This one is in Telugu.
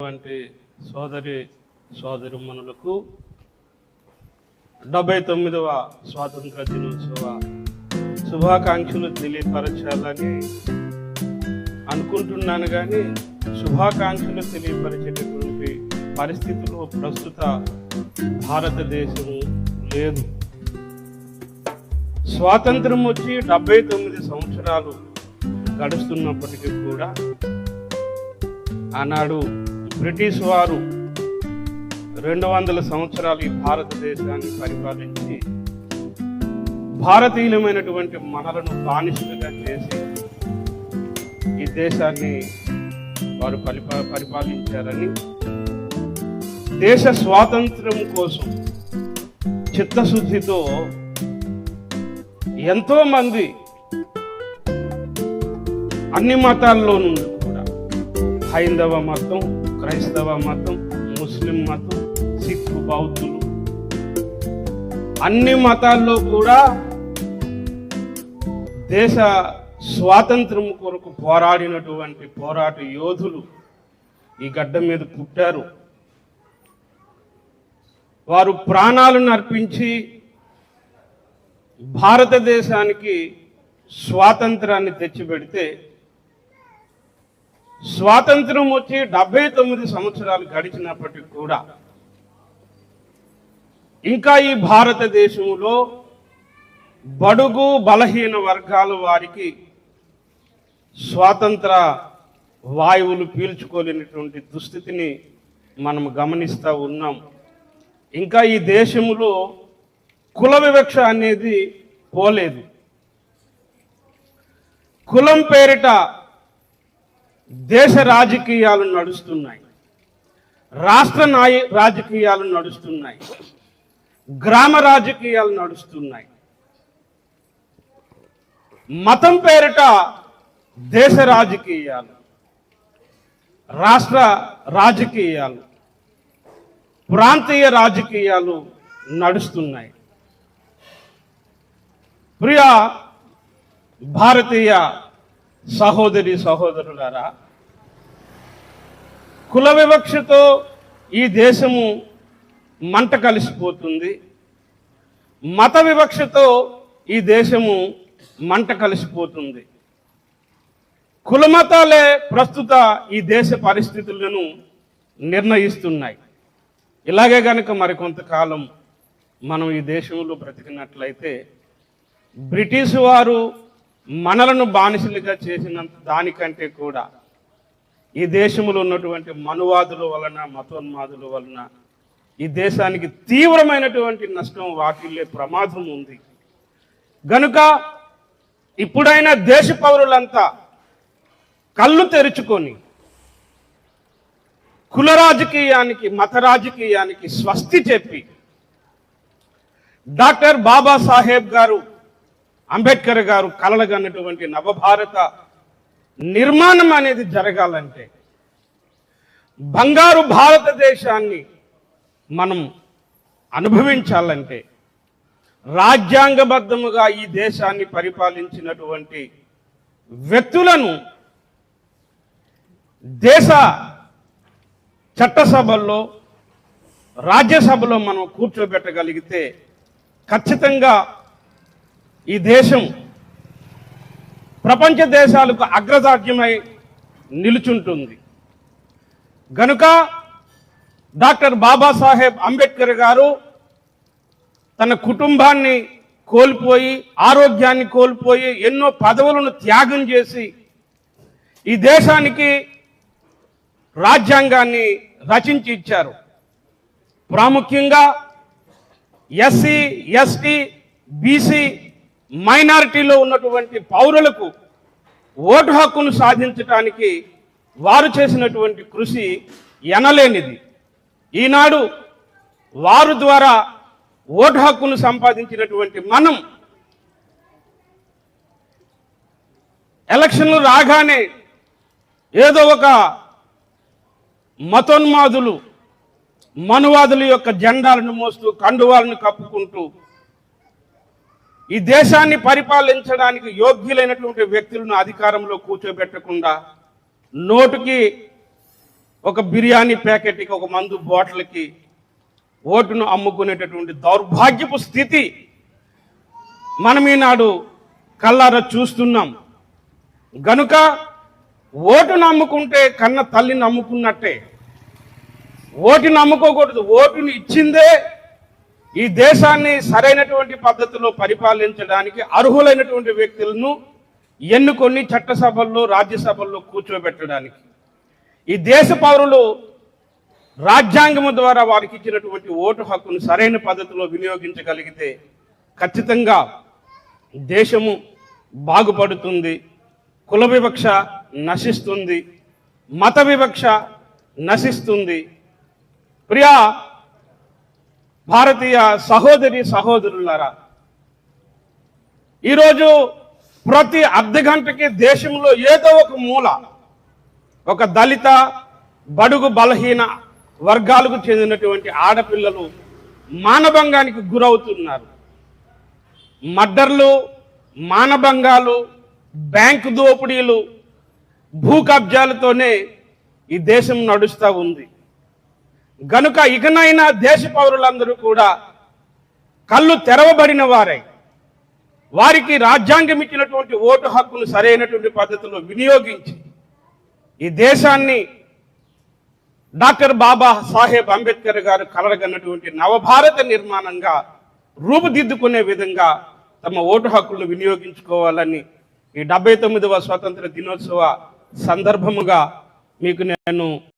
వంటి సోదరి సోదరిమణులకు డెబ్బై తొమ్మిదవ స్వాతంత్ర దినోత్సవ శుభాకాంక్షలు తెలియపరచాలని అనుకుంటున్నాను కానీ శుభాకాంక్షలు తెలియపరిచేటటువంటి పరిస్థితులు ప్రస్తుత భారతదేశం లేదు. స్వాతంత్రం వచ్చి డెబ్బై తొమ్మిది సంవత్సరాలు గడుస్తున్నప్పటికీ కూడా ఆనాడు బ్రిటిష్ వారు రెండు వందల సంవత్సరాలు ఈ భారతదేశాన్ని పరిపాలించి భారతీయులమైనటువంటి మనలను బానిసలుగా చేసి ఈ దేశాన్ని వారు పరిపా పరిపాలించారని దేశ స్వాతంత్రం కోసం చిత్తశుద్ధితో ఎంతో మంది అన్ని మతాల్లో నుండి కూడా హైందవ మతం క్రైస్తవ మతం ముస్లిం మతం సిక్ బౌద్ధులు. అన్ని మతాల్లో కూడా దేశ స్వాతంత్రం కొరకు పోరాడినటువంటి పోరాట యోధులు ఈ గడ్డ మీద పుట్టారు. వారు ప్రాణాలను అర్పించి భారతదేశానికి స్వాతంత్రాన్ని తెచ్చిపెడితే స్వాతంత్రం వచ్చి డెబ్బై తొమ్మిది సంవత్సరాలు గడిచినప్పటికి కూడా ఇంకా ఈ భారతదేశంలో బడుగు బలహీన వర్గాల వారికి స్వాతంత్ర వాయువులు పీల్చుకోలేనటువంటి దుస్థితిని మనం గమనిస్తూ ఉన్నాం. ఇంకా ఈ దేశంలో కుల వివక్ష అనేది పోలేదు. కులం పేరిట దేశ రాజకీయాలు నడుస్తున్నాయి. రాష్ట్ర నాయ రాజకీయాలు నడుస్తున్నాయి. గ్రామ రాజకీయాలు నడుస్తున్నాయి. మతం పేరిట దేశ రాజకీయాలు రాష్ట్ర రాజకీయాలు ప్రాంతీయ రాజకీయాలు నడుస్తున్నాయి. ప్రియ భారతీయ సహోదరి సహోదరులారా కుల వివక్షతో ఈ దేశము మంట కలిసిపోతుంది. మత వివక్షతో ఈ దేశము మంట కలిసిపోతుంది. కులమతాలే ప్రస్తుత ఈ దేశ పరిస్థితులను నిర్ణయిస్తున్నాయి. ఇలాగే కనుక మరికొంతకాలం మనం ఈ దేశంలో బ్రతికినట్లయితే బ్రిటిష్ వారు మనలను బానిసలుగా చేసినంత దానికంటే కూడా ఈ దేశంలో ఉన్నటువంటి మనువాదుల వలన మతోన్మాదుల వలన ఈ దేశానికి తీవ్రమైనటువంటి నష్టం వాటిల్లే ప్రమాదం ఉంది. గనుక ఇప్పుడైనా దేశ పౌరులంతా కళ్ళు తెరుచుకొని కుల రాజకీయానికి మత రాజకీయానికి స్వస్తి చెప్పి డాక్టర్ బాబాసాహెబ్ గారు అంబేద్కర్ గారు కలలుగన్నటువంటి నవభారత నిర్మాణం అనేది జరగాలంటే బంగారు భారతదేశాన్ని మనం అనుభవించాలంటే రాజ్యాంగబద్ధముగా ఈ దేశాన్ని పరిపాలించినటువంటి వ్యక్తులను దేశ చట్టసభల్లో రాజ్యసభలో మనం కూర్చోబెట్టగలిగితే ఖచ్చితంగా ఈ దేశం ప్రపంచ దేశాలకు అగ్రదాజ్యమై నిలుచుంటుంది. గనుక డాక్టర్ బాబాసాహెబ్ అంబేద్కర్ గారు తన కుటుంబాన్ని కోల్పోయి ఆరోగ్యాన్ని కోల్పోయి ఎన్నో పదవులను త్యాగం చేసి ఈ దేశానికి రాజ్యాంగాన్ని రచించి ఇచ్చారు. ప్రాముఖ్యంగా ఎస్సీ ఎస్టీ బీసీ మైనారిటీలో ఉన్నటువంటి పౌరులకు ఓటు హక్కును సాధించటానికి వారు చేసినటువంటి కృషి ఎనలేనిది. ఈనాడు వారు ద్వారా ఓటు హక్కును సంపాదించినటువంటి మనం ఎలక్షన్లు రాగానే ఏదో ఒక మతోన్మాదులు మనువాదుల యొక్క జెండాలను మోస్తూ కండువాలను కప్పుకుంటూ ఈ దేశాన్ని పరిపాలించడానికి యోగ్యులైనటువంటి వ్యక్తులను అధికారంలో కూర్చోబెట్టకుండా నోటుకి ఒక బిర్యానీ ప్యాకెట్కి ఒక మందు బాటిల్కి ఓటును అమ్ముకునేటటువంటి దౌర్భాగ్యపు స్థితి మనం ఈనాడు కల్లారా చూస్తున్నాం. గనుక ఓటును నమ్ముకుంటే కన్న తల్లిని నమ్ముకున్నట్టే ఓటుని నమ్ముకోకూడదు ఓటుని ఇచ్చిందే ఈ దేశాన్ని సరైనటువంటి పద్ధతిలో పరిపాలించడానికి అర్హులైనటువంటి వ్యక్తులను ఎన్నుకొని చట్టసభల్లో రాజ్యసభల్లో కూర్చోబెట్టడానికి. ఈ దేశ పౌరులు రాజ్యాంగము ద్వారా వారికి ఇచ్చినటువంటి ఓటు హక్కును సరైన పద్ధతిలో వినియోగించగలిగితే ఖచ్చితంగా దేశము బాగుపడుతుంది కుల వివక్ష నశిస్తుంది మత వివక్ష నశిస్తుంది. ప్రియా భారతీయ సహోదరి సహోదరులారా ఈరోజు ప్రతి అర్ధ గంటకి దేశంలో ఏదో ఒక మూల ఒక దళిత బడుగు బలహీన వర్గాలకు చెందినటువంటి ఆడపిల్లలు మానభంగానికి గురవుతున్నారు. మర్డర్లు మానభంగాలు బ్యాంకు దోపిడీలు భూ కబ్జాలతోనే ఈ దేశం నడుస్తూ ఉంది. గనుక ఇకనైనా దేశ పౌరులందరూ కూడా కళ్ళు తెరవబడిన వారై వారికి రాజ్యాంగం ఇచ్చినటువంటి ఓటు హక్కును సరైనటువంటి పద్ధతిలో వినియోగించి ఈ దేశాన్ని డాక్టర్ బాబా సాహెబ్ అంబేద్కర్ గారు కలగన్నటువంటి నవభారత నిర్మాణంగా రూపుదిద్దుకునే విధంగా తమ ఓటు హక్కులను వినియోగించుకోవాలని ఈ డెబ్బై తొమ్మిదవ స్వతంత్ర దినోత్సవ సందర్భముగా మీకు నేను